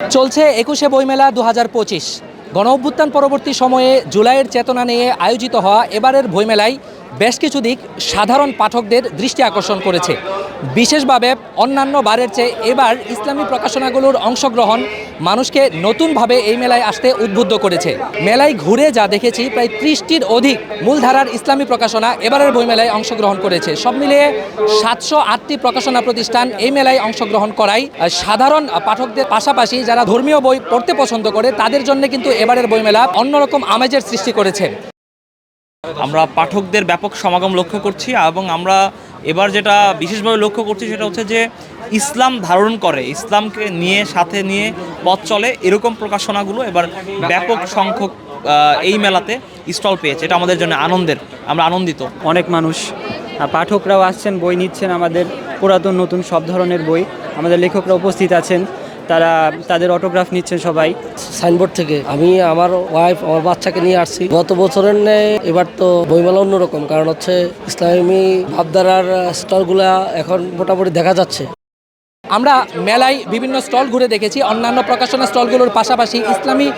চলছে একুশে বইমেলা দু হাজার পঁচিশ। গণ অভ্যুত্থান পরবর্তী সময়ে জুলাইয়ের চেতনা নিয়ে আয়োজিত হওয়া এবারের বইমেলায় বেশ কিছু দিক সাধারণ পাঠকদের দৃষ্টি আকর্ষণ করেছে। বিশেষভাবে অন্যান্য বারের চেয়ে এবার ইসলামী প্রকাশনাগুলোর অংশগ্রহণ মানুষকে নতুনভাবে এই মেলায় আসতে উদ্বুদ্ধ করেছে। মেলায় ঘুরে যা দেখেছি প্রায় ত্রিশটির অধিক মূলধারার ইসলামী প্রকাশনা এবারের বইমেলায় অংশগ্রহণ করেছে। সব মিলিয়ে সাতশো আটটি প্রকাশনা প্রতিষ্ঠান এই মেলায় অংশগ্রহণ করায়। সাধারণ পাঠকদের পাশাপাশি যারা ধর্মীয় বই পড়তে পছন্দ করে, তাদের জন্য কিন্তু এবারের বইমেলা অন্যরকম আমেজের সৃষ্টি করেছে। আমরা পাঠকদের ব্যাপক সমাগম লক্ষ্য করছি এবং আমরা এবার যেটা বিশেষভাবে লক্ষ্য করছি সেটা হচ্ছে যে ইসলাম ধারণ করে, ইসলামকে নিয়ে, সাথে নিয়ে পথ চলে এরকম প্রকাশনাগুলো এবার ব্যাপক সংখ্যক এই মেলাতে স্টল পেয়েছে। এটা আমাদের জন্য আনন্দের, আমরা আনন্দিত। অনেক মানুষ পাঠকরাও আসছেন, বই নিচ্ছেন আমাদের পুরাতন নতুন সব ধরনের বই। আমাদের লেখকরা উপস্থিত আছেন। তারা তাদের অটোগ্রাফ নিচ্ছেন সবাই। সাইনবোর্ড থেকে। আমি আমার ওয়াইফ আমার বাচ্চাকে নিয়ে আসছি। গত বছরের ন্যায় এবার তো বইমেলা অন্যরকম কারণ হচ্ছে ইসলামী ভাবধারার স্টলগুলা এখন মোটামুটি দেখা যাচ্ছে। আমরা মেলায় বিভিন্ন স্টল ঘুরে দেখেছি অন্যান্য প্রকাশনা স্টলগুলোর পাশাপাশি ইসলামী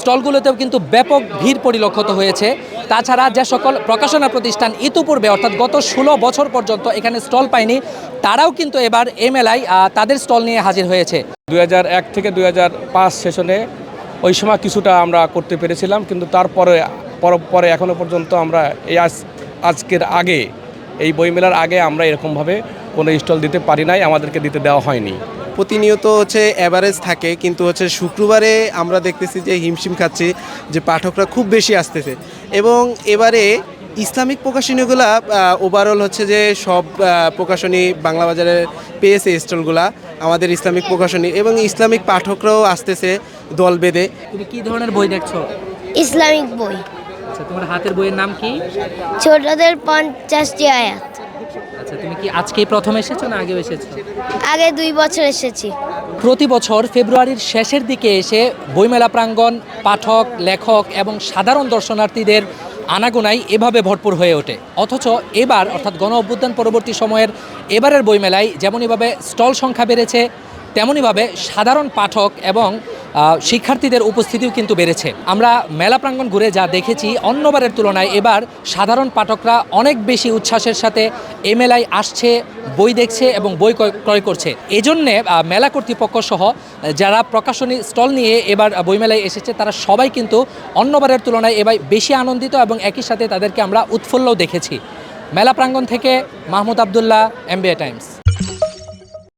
স্টলগুলোতেও কিন্তু ব্যাপক ভিড় পরিলক্ষিত হয়েছে। তাছাড়া যে সকল প্রকাশনা প্রতিষ্ঠান ইতিপূর্বে, অর্থাৎ গত ষোলো বছর পর্যন্ত এখানে স্টল পায়নি, তারাও কিন্তু এবার মেলায় তাদের স্টল নিয়ে হাজির হয়েছে। দুই থেকে দুই হাজার পাঁচ সেশনে ওই সময় কিছুটা আমরা করতে পেরেছিলাম, কিন্তু তারপরে, পর- পরে এখনও পর্যন্ত আমরা এই আজ, আজকের আগে, এই বইমেলার আগে আমরা এরকমভাবে কোনো স্টল দিতে পারি নাই, আমাদেরকে দিতে দেওয়া হয়নি। প্রতিনিয়ত হচ্ছে অ্যাভারেজ থাকে কিন্তু হচ্ছে শুক্রবারে আমরা দেখতেছি যে হিমশিম খাচ্ছি যে পাঠকরা খুব বেশি আসতেছে। এবং এবারে ইসলামিক প্রকাশনীগুলা ওভারঅল হচ্ছে যে সব প্রকাশনী বাংলা বাজারে পেয়েছে স্টলগুলা আমাদের ইসলামিক প্রকাশনী এবং ইসলামিক পাঠকরাও আসতেছে দল বেঁধে। তুমি কি ধরনের বই দেখছ? ইসলামিক বই। আচ্ছা তোমার হাতের বইয়ের নাম কি? ছোটদের পঞ্চাশটি আয়াত। কি আজকেই প্রথম এসেছ না আগেও এসেছ? আগে দুই বছর এসেছি। প্রতি বছর ফেব্রুয়ারির শেষের দিকে এসে বইমেলা প্রাঙ্গণ পাঠক লেখক এবং সাধারণ দর্শনার্থীদের আনাগোনাই এভাবে ভরপুর হয়ে ওঠে। অথচ এবার অর্থাৎ গণ অভ্যুত্থান পরবর্তী সময়ের এবারের বইমেলায় যেমনইভাবে স্টল সংখ্যা বেড়েছে তেমনইভাবে সাধারণ পাঠক এবং শিক্ষার্থীদের উপস্থিতিও কিন্তু বেড়েছে। আমরা মেলা প্রাঙ্গণ ঘুরে যা দেখেছি, অন্যবারের তুলনায় এবার সাধারণ পাঠকরা অনেক বেশি উচ্ছ্বাসের সাথে এ মেলায় আসছে, বই দেখছে এবং বই ক্রয়- করছে। এজন্যে মেলা কর্তৃপক্ষ সহ যারা প্রকাশনী স্টল নিয়ে এবার বইমেলায় এসেছে, তারা সবাই কিন্তু অন্যবারের তুলনায় এবার বেশি আনন্দিত এবং একই সাথে তাদেরকে আমরা উৎফুল্লও দেখেছি। মেলা প্রাঙ্গণ থেকে মাহমুদ আবদুল্লাহ, এমবিএ টাইমস।